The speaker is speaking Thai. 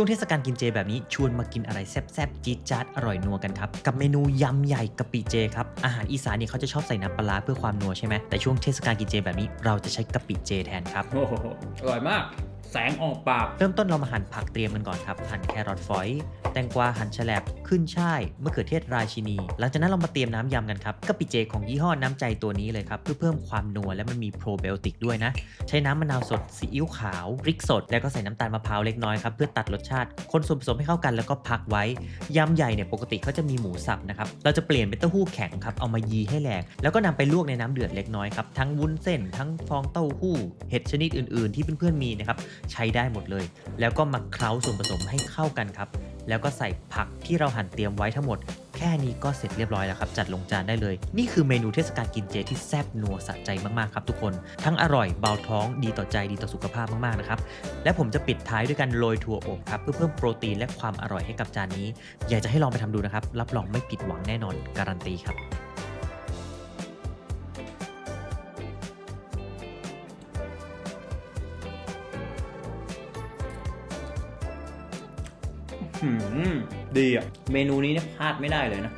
ช่วงเทศกาลกินเจแบบนี้ชวนมากินอะไรแซ่บๆจี๊ดจ๊าดอร่อยนัวกันครับกับเมนูยำใหญ่กะปิเจครับอาหารอีสานเนี่ยเขาจะชอบใส่น้ำปลาร้าเพื่อความนัวใช่ไหมแต่ช่วงเทศกาลกินเจแบบนี้เราจะใช้กะปิเจแทนครับ โอ้โหอร่อยมาก แสงออกปาก เริ่มต้นเรามาหั่นผักเตรียมกันก่อนครับ หั่นแครอทฝอย แตงกวาหั่นแฉลบขึ้นช่ายมะเขือเทศราชินี หลังจากนั้นเรามาเตรียมน้ำยำกันครับกะปิเจของยี่ห้อน้ำใจตัวนี้เลยครับเพื่อเพิ่มความนัวและมันมีโปรไบโอติกด้วยนะ ใช้น้ำมะนาวสดซีอิ๊วขาวพริกสด แล้วก็ใส่น้ำตาลมะพร้าวเล็กน้อยครับเพื่อตัดรสชาติ คนส่วนผสมให้เข้ากันแล้วก็พักไว้ยำใหญ่เนี่ยปกติเขาจะมีหมูสับนะครับเราจะเปลี่ยนเป็นเต้าหู้แข็งครับเอามายีให้แหลกแล้วก็นำไปลวกในน้ำเดือดเล็กน้อยครับทั้งวุ้นเส้นทั้งฟองเต้าหู้เห็ดชนิดอื่น ๆ ที่เพื่อนๆมีนะครับใช้ได้หมดเลย แล้วก็มาเคล้าส่วนผสมให้เข้ากันครับ แล้วก็ใส่ผักที่เราหั่นเตรียมไว้ทั้งหมด แค่นี้ก็เสร็จเรียบร้อยแล้วครับจัดลงจานได้เลย นี่คือเมนูเทศกาลกินเจที่แซ่บนัวสะใจมากๆครับทุกคน ทั้งอร่อยเบาท้องดีต่อใจดีต่อสุขภาพมากๆนะครับและผมจะปิดท้ายด้วยการโรยถั่วอบครับเพื่อเพิ่มโปรตีนและความอร่อยให้กับจานนี้ อยากจะให้ลองไปทำดูนะครับรับรองไม่ผิดหวังแน่นอนการันตีครับ ดีอะ เมนูนี้เนี่ยพลาดไม่ได้เลยนะ